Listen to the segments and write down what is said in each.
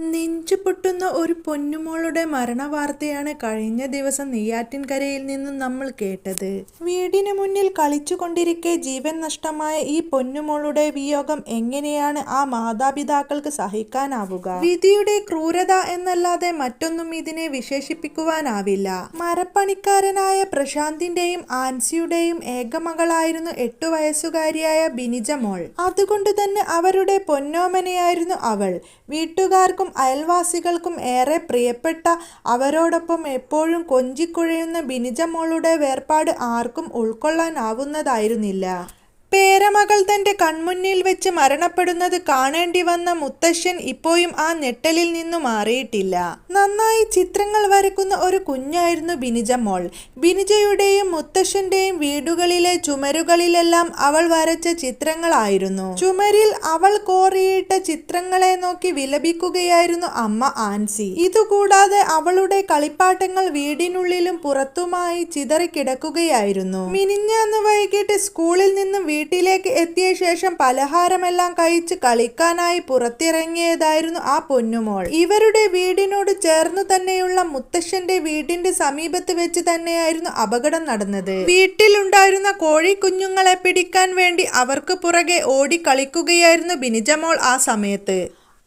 നെഞ്ചു പൊട്ടുന്ന ഒരു പൊന്നുമോളുടെ മരണവാർത്തയാണ് കഴിഞ്ഞ ദിവസം നെയ്യാറ്റിൻകരയിൽ നിന്നും നമ്മൾ കേട്ടത്. വീടിന് മുന്നിൽ കളിച്ചുകൊണ്ടിരിക്കെ ജീവൻ നഷ്ടമായ ഈ പൊന്നുമോളുടെ വിയോഗം എങ്ങനെയാണ് ആ മാതാപിതാക്കൾക്ക് സഹിക്കാനാവുക? വിധിയുടെ ക്രൂരത എന്നല്ലാതെ മറ്റൊന്നും ഇതിനെ വിശേഷിപ്പിക്കുവാനാവില്ല. മരപ്പണിക്കാരനായ പ്രശാന്തിന്റെയും ആൻസിയുടെയും ഏകമകളായിരുന്നു എട്ടു വയസ്സുകാരിയായ ബിനിജമോൾ അതുകൊണ്ട് തന്നെ അവരുടെ പൊന്നോമനയായിരുന്നു അവൾ. വീട്ടുകാർക്കും അയൽവാസികൾക്കും ഏറെ പ്രിയപ്പെട്ട അവരോടൊപ്പം എപ്പോഴും കൊഞ്ചിക്കുഴയുന്ന ബിനിജമോളുടെ വേർപാട് ആർക്കും ഉൾക്കൊള്ളാനാവുന്നതായിരുന്നില്ല. പേരമകൾ തന്റെ കൺമുന്നിൽ വെച്ച് മരണപ്പെടുന്നത് കാണേണ്ടി വന്ന മുത്തശ്ശൻ ഇപ്പോഴും ആ ഞെട്ടലിൽ നിന്നു മാറിയിട്ടില്ല. നന്നായി ചിത്രങ്ങൾ വരക്കുന്ന ഒരു കുഞ്ഞായിരുന്നു ബിനിജ മോൾ. ബിനിജയുടെയും മുത്തശ്ശന്റെയും വീടുകളിലെ ചുമരുകളിലെല്ലാം അവൾ വരച്ച ചിത്രങ്ങളായിരുന്നു. ചുമരിൽ അവൾ കോറിയിട്ട ചിത്രങ്ങളെ നോക്കി വിലപിക്കുകയായിരുന്നു അമ്മ ആൻസി. ഇതുകൂടാതെ അവളുടെ കളിപ്പാട്ടങ്ങൾ വീടിനുള്ളിലും പുറത്തുമായി ചിതറിക്കിടക്കുകയായിരുന്നു. മിനിഞ്ഞാന്ന് വൈകിട്ട് സ്കൂളിൽ നിന്നും വീട്ടിലേക്ക് എത്തിയ ശേഷം പലഹാരമെല്ലാം കഴിച്ച് കളിക്കാനായി പുറത്തിറങ്ങിയതായിരുന്നു ആ പൊന്നുമോൾ. ഇവരുടെ വീടിനോട് ചേർന്നു തന്നെയുള്ള മുത്തശ്ശന്റെ വീടിന്റെ സമീപത്ത് വെച്ച് തന്നെയായിരുന്നു അപകടം നടന്നത്. വീട്ടിലുണ്ടായിരുന്ന കോഴിക്കുഞ്ഞുങ്ങളെ പിടിക്കാൻ വേണ്ടി അവർക്ക് പുറകെ ഓടി കളിക്കുകയായിരുന്നു ബിനിജമോൾ ആ സമയത്ത്.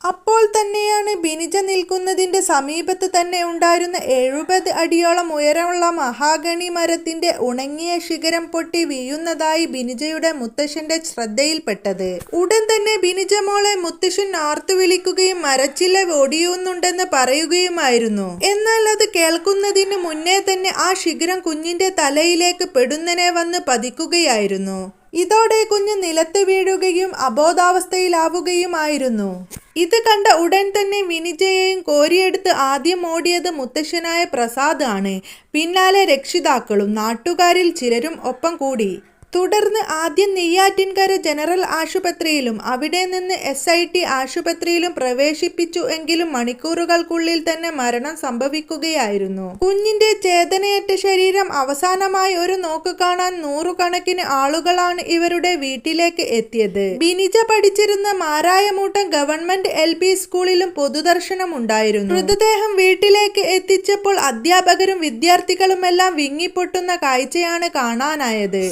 അപ്പോൾ തന്നെയാണ് ബിനിജ നിൽക്കുന്നതിന്റെ സമീപത്ത് തന്നെ ഉണ്ടായിരുന്ന എഴുപത് അടിയോളം ഉയരമുള്ള മഹാഗണി മരത്തിന്റെ ഉണങ്ങിയ ശിഖരം പൊട്ടി വീയുന്നതായി ബിനിജയുടെ മുത്തശ്ശന്റെ ശ്രദ്ധയിൽപ്പെട്ടത്. ഉടൻ തന്നെ ബിനിജ മോളെ മുത്തശ്ശൻ ആർത്തു വിളിക്കുകയും മരച്ചില്ല ഒടിയുന്നുണ്ടെന്ന് പറയുകയുമായിരുന്നു. എന്നാൽ അത് കേൾക്കുന്നതിന് മുന്നേ തന്നെ ആ ശിഖരം കുഞ്ഞിന്റെ തലയിലേക്ക് പെടുന്നനെ വന്ന് പതിക്കുകയായിരുന്നു. ഇതോടെ കുഞ്ഞ് നിലത്ത് വീഴുകയും അബോധാവസ്ഥയിലാവുകയുമായിരുന്നു. ഇത് കണ്ട ഉടൻ തന്നെ വിനിജയെയും കോരിയെടുത്ത് ആദ്യം ഓടിയത് മുത്തശ്ശനായ പ്രസാദ് ആണ് പിന്നാലെ രക്ഷിതാക്കളും നാട്ടുകാരിൽ ചിലരും ഒപ്പം കൂടി. തുടർന്ന് ആദ്യം നെയ്യാറ്റിൻകര ജനറൽ ആശുപത്രിയിലും അവിടെ നിന്ന് എസ് ഐ ടി ആശുപത്രിയിലും പ്രവേശിപ്പിച്ചു എങ്കിലും മണിക്കൂറുകൾക്കുള്ളിൽ തന്നെ മരണം സംഭവിക്കുകയായിരുന്നു. കുഞ്ഞിന്റെ ചേതനയറ്റ ശരീരം അവസാനമായി ഒരു നോക്ക് കാണാൻ നൂറുകണക്കിന് ആളുകളാണ് ഇവരുടെ വീട്ടിലേക്ക് എത്തിയത്. ബിനിജ പഠിച്ചിരുന്ന മാരായമൂട്ടം ഗവൺമെന്റ് എൽ പി സ്കൂളിലും പൊതുദർശനം ഉണ്ടായിരുന്നു മൃതദേഹം വീട്ടിലേക്ക് എത്തിച്ചപ്പോൾ അധ്യാപകരും വിദ്യാർത്ഥികളുമെല്ലാം വിങ്ങിപ്പൊട്ടുന്ന കാഴ്ചയാണ് കാണാനായത്.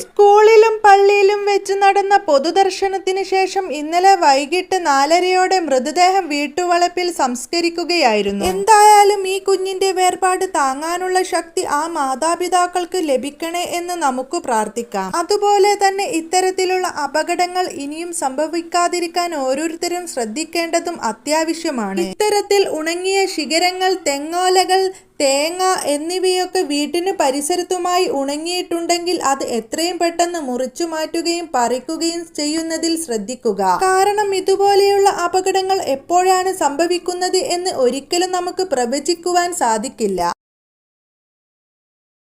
സ്കൂളിലും പള്ളിയിലും വെച്ച് നടന്ന പൊതുദർശനത്തിന് ശേഷം ഇന്നലെ വൈകിട്ട് നാലരയോടെ മൃതദേഹം വീട്ടുവളപ്പിൽ സംസ്കരിക്കുകയായിരുന്നു. എന്തായാലും ഈ കുഞ്ഞിന്റെ വേർപാട് താങ്ങാനുള്ള ശക്തി ആ മാതാപിതാക്കൾക്ക് ലഭിക്കണേ എന്ന് നമുക്ക് പ്രാർത്ഥിക്കാം. അതുപോലെ തന്നെ ഇത്തരത്തിലുള്ള അപകടങ്ങൾ ഇനിയും സംഭവിക്കാതിരിക്കാൻ ഓരോരുത്തരും ശ്രദ്ധിക്കേണ്ടതും അത്യാവശ്യമാണ്. ഇത്തരത്തിൽ ഉണങ്ങിയ ശിഖരങ്ങൾ തെങ്ങോലകൾ തേങ്ങ എന്നിവയൊക്കെ വീട്ടിന് പരിസരത്തുമായി ഉണങ്ങിയിട്ടുണ്ടെങ്കിൽ അത് എത്രയും പെട്ടെന്ന് മുറിച്ചു മാറ്റുകയും പറിക്കുകയും ചെയ്യുന്നതിൽ ശ്രദ്ധിക്കുക. കാരണം ഇതുപോലെയുള്ള അപകടങ്ങൾ എപ്പോഴാണ് സംഭവിക്കുന്നത് എന്ന് ഒരിക്കലും നമുക്ക് പ്രവചിക്കുവാൻ സാധിക്കില്ല.